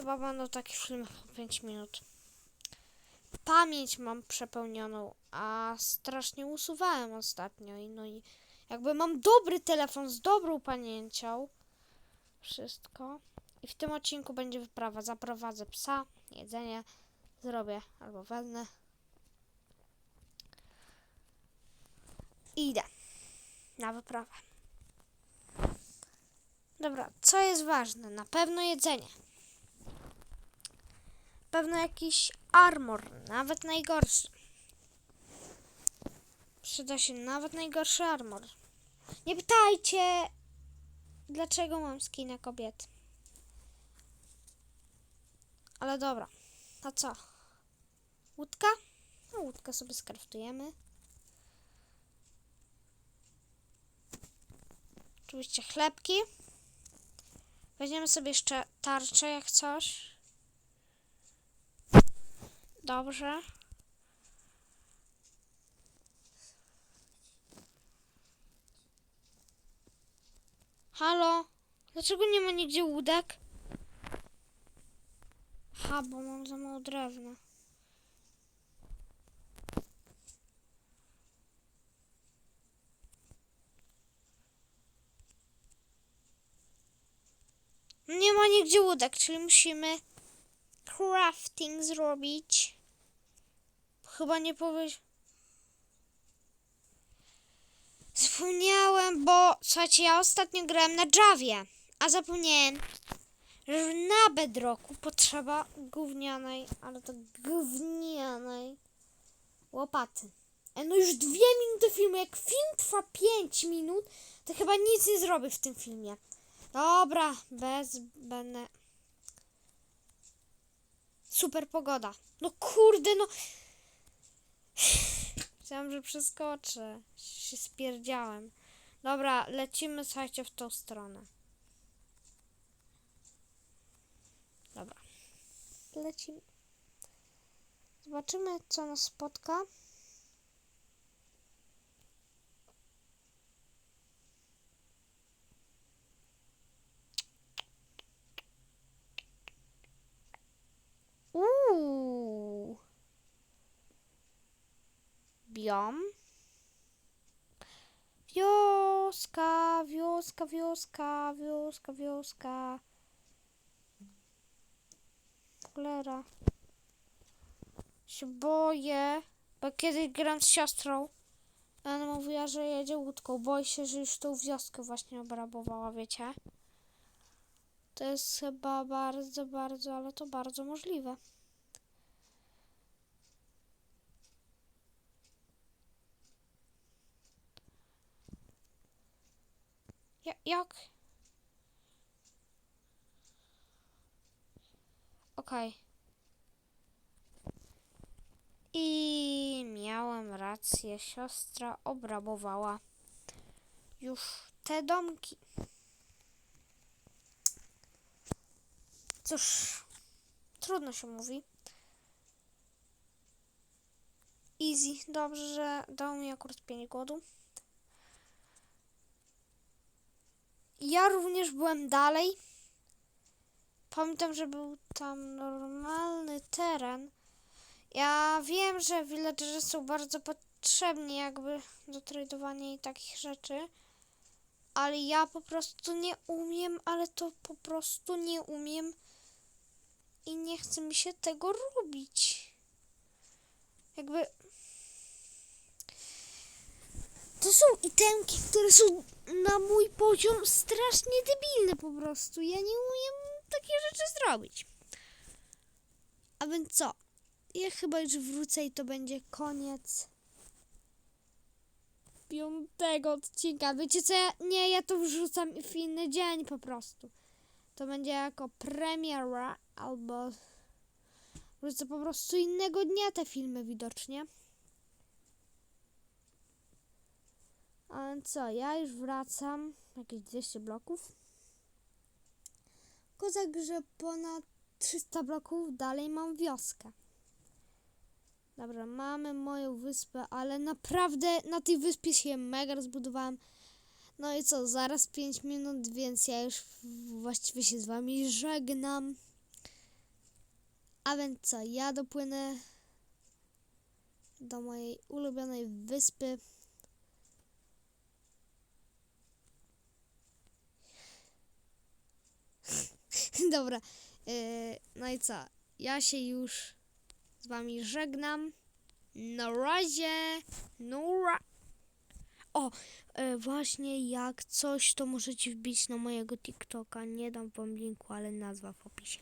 Chyba będą takie filmy po 5 minut. Pamięć mam przepełnioną, a strasznie usuwałem ostatnio. I no i jakby mam dobry telefon z dobrą pamięcią. Wszystko. I w tym odcinku będzie wyprawa. Zaprowadzę psa, jedzenie zrobię albo wezmę. I idę na wyprawę. Dobra, co jest ważne? Na pewno jedzenie. Pewno jakiś armor, nawet najgorszy. Przyda się nawet najgorszy armor. Nie pytajcie, dlaczego mam skina kobiety. Ale dobra, a co? Łódka? No łódkę sobie skraftujemy. Oczywiście chlebki. Weźmiemy sobie jeszcze tarczę jak coś. Dobrze. Halo? Dlaczego nie ma nigdzie łódek? Ha, bo mam za mało drewna. Nie ma nigdzie łódek, czyli musimy crafting zrobić. Chyba nie powiedział. Zapomniałem, bo słuchajcie, ja ostatnio grałem na Javie, a zapomniałem, że na bedroku potrzeba gównianej, ale to gównianej łopaty. E, no już dwie minuty filmu, jak film trwa 5 minut, to chyba nic nie zrobię w tym filmie. Dobra, bez będę. Super pogoda. No kurde, no. Chciałam, że przeskoczę. Się spierdziałem. Dobra, lecimy, słuchajcie, w tą stronę. Dobra. Lecimy. Zobaczymy, co nas spotka. Biom. Wioska, wioska, wioska, wioska, wioska. Cholera. Się boję, bo kiedyś gram z siostrą. Ona mówiła, że jedzie łódką. Boję się, że już tą wioskę właśnie obrabowała, wiecie? To jest chyba bardzo, bardzo, ale to bardzo możliwe. Ja, jak? Okej. I miałem rację, siostra obrabowała już te domki. Cóż, trudno się mówi. Easy, dobrze, że dał mi akurat pięć głodu. Ja również byłem dalej. Pamiętam, że był tam normalny teren. Ja wiem, że villagerzy są bardzo potrzebni jakby do tradowania i takich rzeczy. Ale ja po prostu nie umiem, ale to po prostu nie umiem. I nie chce mi się tego robić. Jakby... To są itemki, które są na mój poziom strasznie debilne po prostu. Ja nie umiem takie rzeczy zrobić. A więc co? Ja chyba już wrócę i to będzie koniec piątego odcinka. Wiecie co? Ja, nie, ja to wrzucam w inny dzień po prostu. To będzie jako premiera albo wrzucę po prostu innego dnia te filmy widocznie. A co, ja już wracam, jakieś 200 bloków. Kozak, że ponad 300 bloków dalej mam wioskę. Dobra, mamy moją wyspę, ale naprawdę na tej wyspie się mega rozbudowałem. No i co, zaraz 5 minut, więc ja już właściwie się z wami żegnam. A więc co, ja dopłynę do mojej ulubionej wyspy. Dobra, yy, no i co? Ja się już z wami żegnam. Na razie. No ra- O, e, właśnie jak coś, to możecie wbić na mojego TikToka. Nie dam wam linku, ale nazwa w opisie.